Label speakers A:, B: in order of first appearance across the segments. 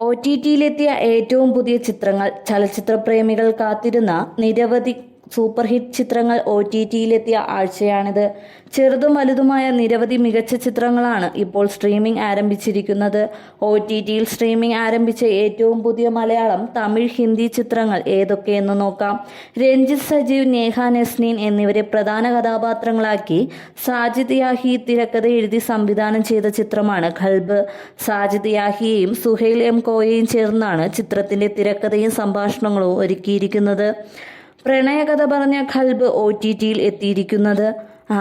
A: O T ടിയിലെത്തിയ ഏറ്റവും പുതിയ ചിത്രങ്ങൾ ചലച്ചിത്ര പ്രേമികൾ കാത്തിരുന്ന നിരവധി സൂപ്പർ ഹിറ്റ് ചിത്രങ്ങൾ ഒ ടി ടിയിലെത്തിയ ആഴ്ചയാണിത്. ചെറുതും വലുതുമായ നിരവധി മികച്ച ചിത്രങ്ങളാണ് ഇപ്പോൾ സ്ട്രീമിംഗ് ആരംഭിച്ചിരിക്കുന്നത്. ഒ ടി ടിയിൽ സ്ട്രീമിംഗ് ആരംഭിച്ച ഏറ്റവും പുതിയ മലയാളം തമിഴ് ഹിന്ദി ചിത്രങ്ങൾ ഏതൊക്കെയെന്ന് നോക്കാം. രഞ്ജിത് സജീവ് നേഹ നസ്നീൻ എന്നിവരെ പ്രധാന കഥാപാത്രങ്ങളാക്കി സാജിദ് യാഹി തിരക്കഥ എഴുതി സംവിധാനം ചെയ്ത ചിത്രമാണ് ഖൽബ്. സാജിദ് യാഹിയെയും സുഹൈൽ എം കോയയും ചേർന്നാണ് ചിത്രത്തിന്റെ തിരക്കഥയും സംഭാഷണങ്ങളും ഒരുക്കിയിരിക്കുന്നത്. പ്രണയകഥ പറഞ്ഞ ഖൽബ് ഒ ടി ടിയിൽ എത്തിയിരിക്കുന്നത്.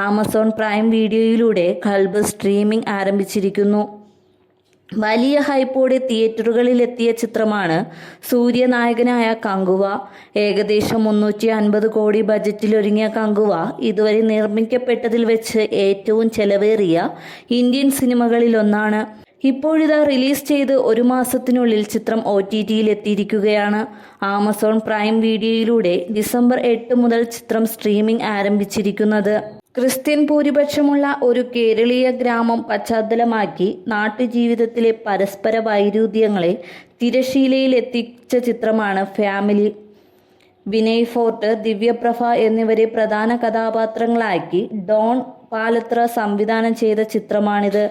A: ആമസോൺ പ്രൈം വീഡിയോയിലൂടെ ഖൽബ് സ്ട്രീമിംഗ് ആരംഭിച്ചിരിക്കുന്നു. വലിയ ഹൈപ്പോടെ തിയേറ്ററുകളിലെത്തിയ ചിത്രമാണ് സൂര്യനായകനായ കങ്കുവ. ഏകദേശം മുന്നൂറ്റി അൻപത് കോടി ബജറ്റിലൊരുങ്ങിയ കങ്കുവ ഇതുവരെ നിർമ്മിക്കപ്പെട്ടതിൽ വെച്ച് ഏറ്റവും ചെലവേറിയ ഇന്ത്യൻ സിനിമകളിലൊന്നാണ്. ഇപ്പോഴിതാ റിലീസ് ചെയ്ത് ഒരു മാസത്തിനുള്ളിൽ ചിത്രം ഒ ടി ടിയിൽ എത്തിയിരിക്കുകയാണ് ആമസോൺ പ്രൈം വീഡിയോയിലൂടെ ഡിസംബർ എട്ട് മുതൽ ചിത്രം സ്ട്രീമിംഗ് ആരംഭിച്ചിരിക്കുന്നത്. ക്രിസ്ത്യൻ ഭൂരിപക്ഷമുള്ള ഒരു കേരളീയ ഗ്രാമം പശ്ചാത്തലമാക്കി നാട്ടുജീവിതത്തിലെ പരസ്പര വൈരുദ്ധ്യങ്ങളെ തിരശീലയിൽ എത്തിച്ച ചിത്രമാണ് ഫാമിലി. വിനയ് ഫോർട്ട് ദിവ്യപ്രഭ എന്നിവരെ പ്രധാന കഥാപാത്രങ്ങളാക്കി ഡോൺ പാലത്ര സംവിധാനം ചെയ്ത ചിത്രമാണിത്.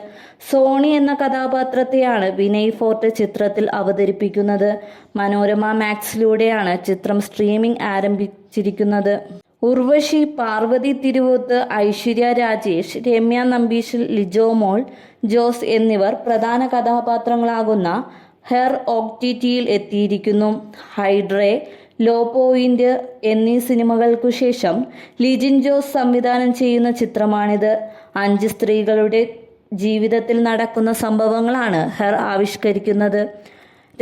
A: സോണി എന്ന കഥാപാത്രത്തെയാണ് വിനയ് ഫോർട്ട് ചിത്രത്തിൽ അവതരിപ്പിക്കുന്നത്. മനോരമ മാക്സിലൂടെയാണ് ചിത്രം സ്ട്രീമിംഗ് ആരംഭിച്ചിരിക്കുന്നത്. ഉർവശി പാർവതി തിരുവോത്ത് ഐശ്വര്യ രാജേഷ് രമ്യ നമ്പീശിൽ ലിജോ മോൾ ജോസ് എന്നിവർ പ്രധാന കഥാപാത്രങ്ങളാകുന്ന ഹെർ ഓക്ടിറ്റിയിൽ എത്തിയിരിക്കുന്നു. ഹൈഡ്രേ ലോ പോയിന്റ് എന്നീ സിനിമകൾക്കു ശേഷം ലിജിൻ ജോസ് സംവിധാനം ചെയ്യുന്ന ചിത്രമാണിത്. അഞ്ച് സ്ത്രീകളുടെ ജീവിതത്തിൽ നടക്കുന്ന സംഭവങ്ങളാണ് ഹെർ ആവിഷ്കരിക്കുന്നത്.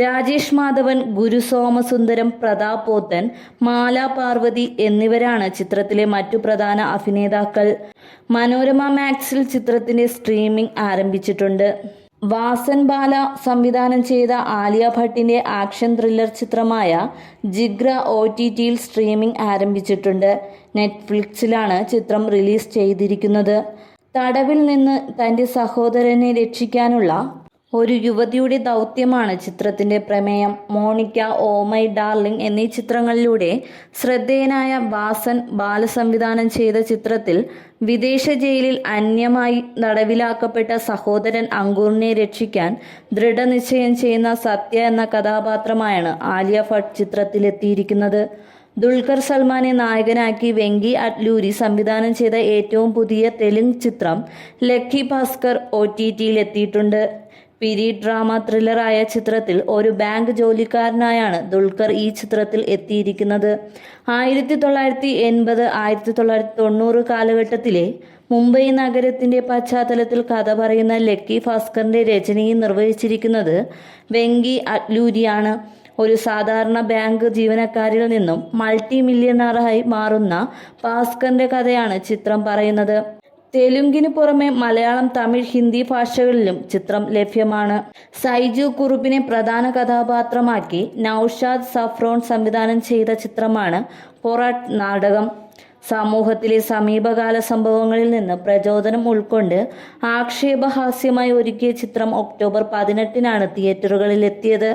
A: രാജേഷ് മാധവൻ ഗുരു സോമസുന്ദരം പ്രതാപ് പോത്തൻ മാല പാർവതി എന്നിവരാണ് ചിത്രത്തിലെ മറ്റു പ്രധാന അഭിനേതാക്കൾ. മനോരമ മാക്സിൽ ചിത്രത്തിന്റെ സ്ട്രീമിംഗ് ആരംഭിച്ചിട്ടുണ്ട്. വാസൻ ബാല സംവിധാനം ചെയ്ത ആലിയ ഭട്ടിന്റെ ആക്ഷൻ ത്രില്ലർ ചിത്രമായ ജിഗ്ര ഒ ടി ടിയിൽ സ്ട്രീമിംഗ് ആരംഭിച്ചിട്ടുണ്ട്. നെറ്റ്ഫ്ലിക്സിലാണ് ചിത്രം റിലീസ് ചെയ്തിരിക്കുന്നത്. തടവിൽ നിന്ന് തന്റെ സഹോദരനെ രക്ഷിക്കാനുള്ള ഒരു യുവതിയുടെ ദൗത്യമാണ് ചിത്രത്തിന്റെ പ്രമേയം. മോണിക്ക ഓ മൈ ഡാർലിംഗ് എന്നീ ചിത്രങ്ങളിലൂടെ ശ്രദ്ധേയനായ വാസൻ ബാലസംവിധാനം ചെയ്ത ചിത്രത്തിൽ വിദേശ ജയിലിൽ അന്യമായി തടവിലാക്കപ്പെട്ട സഹോദരൻ അങ്കൂറിനെ രക്ഷിക്കാൻ ദൃഢനിശ്ചയം ചെയ്യുന്ന സത്യ എന്ന കഥാപാത്രമായാണ് ആലിയ ഭട്ട് ചിത്രത്തിലെത്തിയിരിക്കുന്നത്. ദുൽഖർ സൽമാനെ നായകനാക്കി വെങ്കി അറ്റ്ലൂരി സംവിധാനം ചെയ്ത ഏറ്റവും പുതിയ തെലുങ്ക് ചിത്രം ലക്കി ഭാസ്കർ ഒ ടി ടിയിൽ എത്തിയിട്ടുണ്ട് പീരീഡ് ഡ്രാമ ത്രില്ലറായ ചിത്രത്തിൽ ഒരു ബാങ്ക് ജോലിക്കാരനായാണ് ദുൽഖർ ഈ ചിത്രത്തിൽ എത്തിയിരിക്കുന്നത്. ആയിരത്തി തൊള്ളായിരത്തി എൺപത് ആയിരത്തി തൊള്ളായിരത്തി തൊണ്ണൂറ് കാലഘട്ടത്തിലെ മുംബൈ നഗരത്തിന്റെ പശ്ചാത്തലത്തിൽ കഥ പറയുന്ന ലക്കി ഭാസ്കറിന്റെ രചനയും നിർവഹിച്ചിരിക്കുന്നത് വെങ്കി അറ്റ്ലൂരിയാണ് ഒരു സാധാരണ ബാങ്ക് ജീവനക്കാരിൽ നിന്നും മൾട്ടി മില്യണറായി മാറുന്ന ഭാസ്കറിന്റെ കഥയാണ് ചിത്രം പറയുന്നത്. തെലുങ്കിന് പുറമെ മലയാളം തമിഴ് ഹിന്ദി ഭാഷകളിലും ചിത്രം ലഭ്യമാണ്. സൈജു കുറുപ്പിനെ പ്രധാന കഥാപാത്രമാക്കി നൌഷാദ് സഫ്രോൺ സംവിധാനം ചെയ്ത ചിത്രമാണ് പൊറാട്ട് നാടകം. സമൂഹത്തിലെ സമീപകാല സംഭവങ്ങളിൽ നിന്ന് പ്രചോദനം ഉൾക്കൊണ്ട് ആക്ഷേപഹാസ്യമായി ഒരുക്കിയ ചിത്രം ഒക്ടോബർ പതിനെട്ടിനാണ് തിയേറ്ററുകളിൽ എത്തിയത്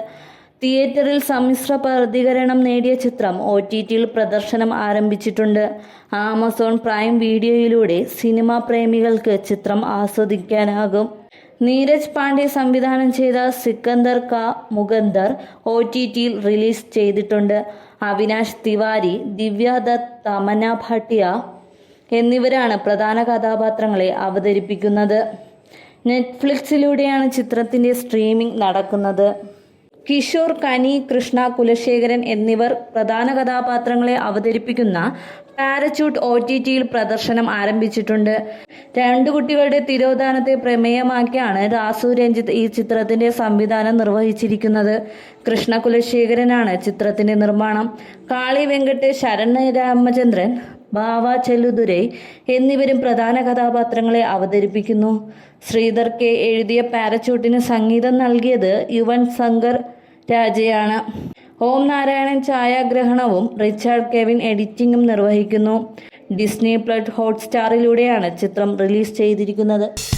A: തിയേറ്ററിൽ സമ്മിശ്ര പ്രതികരണം നേടിയ ചിത്രം ഒ ടി ടിയിൽ പ്രദർശനം ആരംഭിച്ചിട്ടുണ്ട്. ആമസോൺ പ്രൈം വീഡിയോയിലൂടെ സിനിമാ പ്രേമികൾക്ക് ചിത്രം ആസ്വദിക്കാനാകും. നീരജ് പാണ്ഡെ സംവിധാനം ചെയ്ത സിക്കന്ദർ കാ മുകന്ദർ ഒ ടി ടിയിൽ റിലീസ് ചെയ്തിട്ടുണ്ട്. അവിനാശ് തിവാരി ദിവ്യ ദത്ത് തമന ഭാട്ടിയ എന്നിവരാണ് പ്രധാന കഥാപാത്രങ്ങളെ അവതരിപ്പിക്കുന്നത്. നെറ്റ്ഫ്ലിക്സിലൂടെയാണ് ചിത്രത്തിന്റെ സ്ട്രീമിംഗ് നടക്കുന്നത്. കിഷോർ കനി കൃഷ്ണ കുലശേഖരൻ എന്നിവർ പ്രധാന കഥാപാത്രങ്ങളെ അവതരിപ്പിക്കുന്ന പാരച്യൂട്ട് ഒ ടി ടിയിൽ പ്രദർശനം ആരംഭിച്ചിട്ടുണ്ട്. രണ്ടു കുട്ടികളുടെ തിരോധാനത്തെ പ്രമേയമാക്കിയാണ് രാസു രഞ്ജിത്ത് ഈ ചിത്രത്തിന്റെ സംവിധാനം നിർവഹിച്ചിരിക്കുന്നത്. കൃഷ്ണ കുലശേഖരനാണ് ചിത്രത്തിന്റെ നിർമ്മാണം. കാളി വെങ്കട്ട് ശരണ്യ രാമചന്ദ്രൻ ബാവ ചെല്ലുദുരൈ എന്നിവരും പ്രധാന കഥാപാത്രങ്ങളെ അവതരിപ്പിക്കുന്നു. ശ്രീധർ കെ എഴുതിയ പാരച്യൂട്ടിന് സംഗീതം നൽകിയത് യുവൻ ശങ്കർ രാജയാണ്. ഓം നാരായണൻ ഛായാഗ്രഹണവും റിച്ചാർഡ് കെവിൻ എഡിറ്റിംഗും നിർവഹിക്കുന്നു. ഡിസ്നി പ്ലഡ് ഹോട്ട്സ്റ്റാറിലൂടെയാണ് ചിത്രം റിലീസ് ചെയ്തിരിക്കുന്നത്.